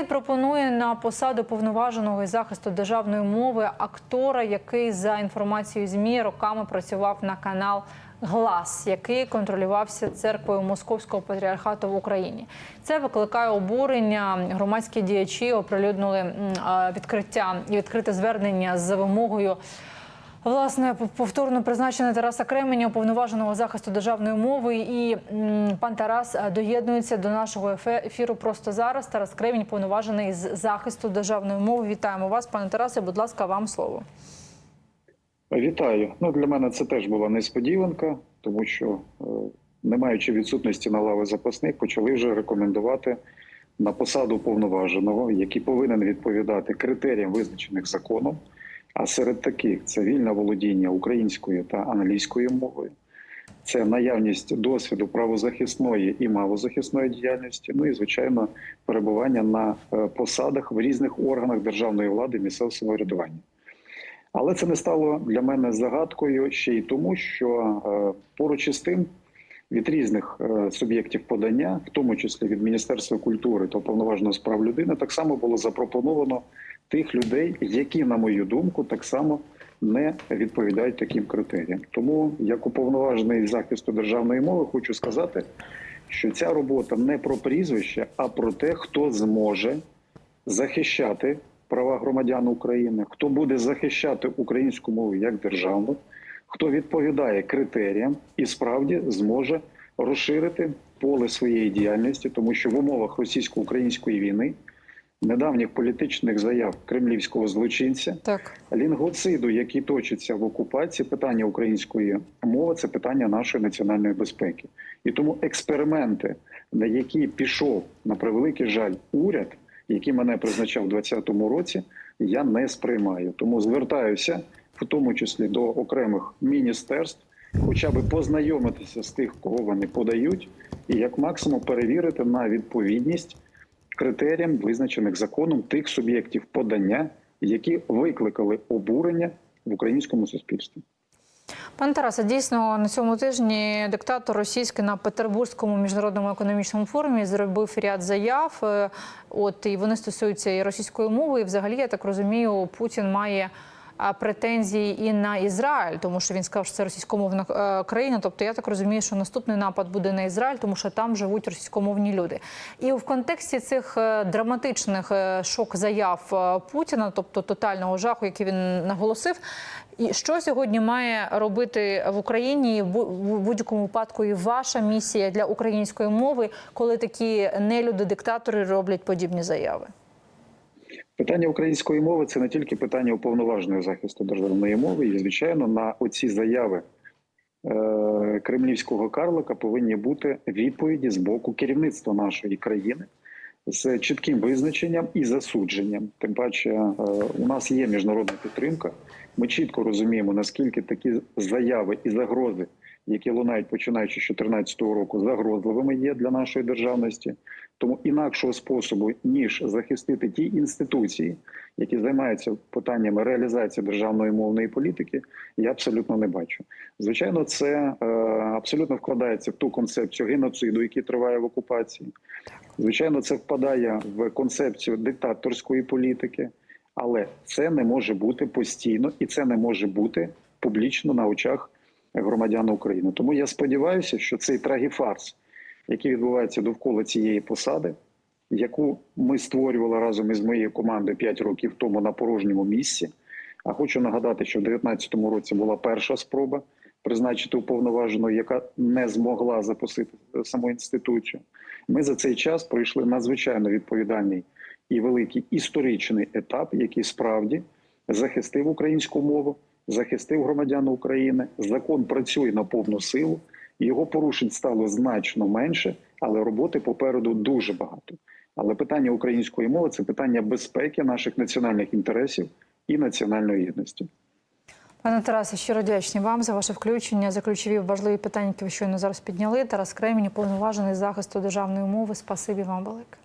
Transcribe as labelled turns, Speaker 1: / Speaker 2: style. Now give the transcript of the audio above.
Speaker 1: Уряд пропонує на посаду повноваженого із захисту державної мови актора, який за інформацією змі роками працював на канал Глас, який контролювався церквою Московського патріархату в Україні. Це викликає обурення. Громадські діячі оприлюднили відкриття і відкрите звернення з вимогою. Власне, повторно призначення Тараса Кременя, уповноваженого захисту державної мови. І пан Тарас е, доєднується до нашого ефіру просто зараз. Тарас Кремінь, повноважений з захисту державної мови. Вітаємо вас, пане Тарасе. Будь ласка, вам слово.
Speaker 2: Вітаю. Ну для мене це теж була несподіванка, тому що, е, не маючи відсутності на лави запасних, почали вже рекомендувати на посаду повноваженого, який повинен відповідати критеріям, визначених законом. А серед таких це вільне володіння українською та англійською мовою, це наявність досвіду правозахисної і малозахисної діяльності. Ну і звичайно, перебування на е, посадах в різних органах державної влади місцевого самоврядування. Але це не стало для мене загадкою ще й тому, що е, поруч із тим від різних е, суб'єктів подання, в тому числі від Міністерства культури та повноваженого справ людини, так само було запропоновано тих людей, які, на мою думку, так само не відповідають таким критеріям. Тому, як уповноважений захисту державної мови, хочу сказати, що ця робота не про прізвище, а про те, хто зможе захищати права громадян України, хто буде захищати українську мову як державну, хто відповідає критеріям і справді зможе розширити поле своєї діяльності, тому що в умовах російсько-української війни, недавніх політичних заяв кремлівського злочинця,
Speaker 1: Так,
Speaker 2: лінгоциду, який точиться в окупації, питання української мови це питання нашої національної безпеки. І тому експерименти, на які пішов на превеликий жаль уряд, який мене призначав у 2020 році, я не сприймаю. Тому звертаюся, в тому числі до окремих міністерств, хоча б познайомитися з тих, кого вони подають, і як максимум перевірити на відповідність критеріям, визначених законом тих суб'єктів подання, які викликали обурення в українському суспільстві.
Speaker 1: пане Тарасе, дійсно на цьому тижні диктатор російський на Петербурзькому міжнародному економічному форумі зробив ряд заяв. Е, От і вони стосуються і російської мови. І взагалі, я так розумію, Путін має претензії і на Ізраїль, тому що він сказав, що це російськомовна е, країна. Тобто, я так розумію, що наступний напад буде на Ізраїль, тому що там живуть російськомовні люди. І в контексті цих е, драматичних е, шок заяв Путіна, тобто тотального жаху, який він наголосив. І що сьогодні має робити в Україні в бу- в будь-якому випадку і ваша місія для української мови, коли такі нелюди-диктатори роблять подібні заяви?
Speaker 2: Питання української мови це не тільки питання уповноваженого захисту державної мови, і звичайно, на оці заяви е, кремлівського карлика повинні бути відповіді з боку керівництва нашої країни з чітким визначенням і засудженням. Тим паче, е, у нас є міжнародна підтримка. Ми чітко розуміємо, наскільки такі заяви і загрози, які лунають починаючи з 2014 року, загрозливими є для нашої державності. Тому інакшого способу ніж захистити ті інституції, які займаються питаннями реалізації державної мовної політики, я абсолютно не бачу. Звичайно, це е, абсолютно вкладається в ту концепцію геноциду, який триває в окупації. Звичайно, це впадає в концепцію диктаторської політики, але це не може бути постійно і це не може бути публічно на очах громадян України. Тому я сподіваюся, що цей трагіфарс, який відбувається довкола цієї посади, яку ми створювали разом із моєю командою 5 років тому на порожньому місці. А хочу нагадати, що в 2019 році була перша спроба призначити уповноважену, яка не змогла запустити саму інституцію. Ми за цей час пройшли надзвичайно відповідальний і великий історичний етап, який справді захистив українську мову, захистив громадян України. Закон працює на повну силу. Його порушень стало значно менше, але роботи попереду дуже багато. Але питання української мови це питання безпеки наших національних інтересів і національної єдності.
Speaker 1: Пане Тарасе, щиро вдячні вам за ваше включення, за ключові важливі питання, які ви щойно зараз підняли. Тарас Кремінь, уповноважений захисту державної мови. Спасибі вам велике.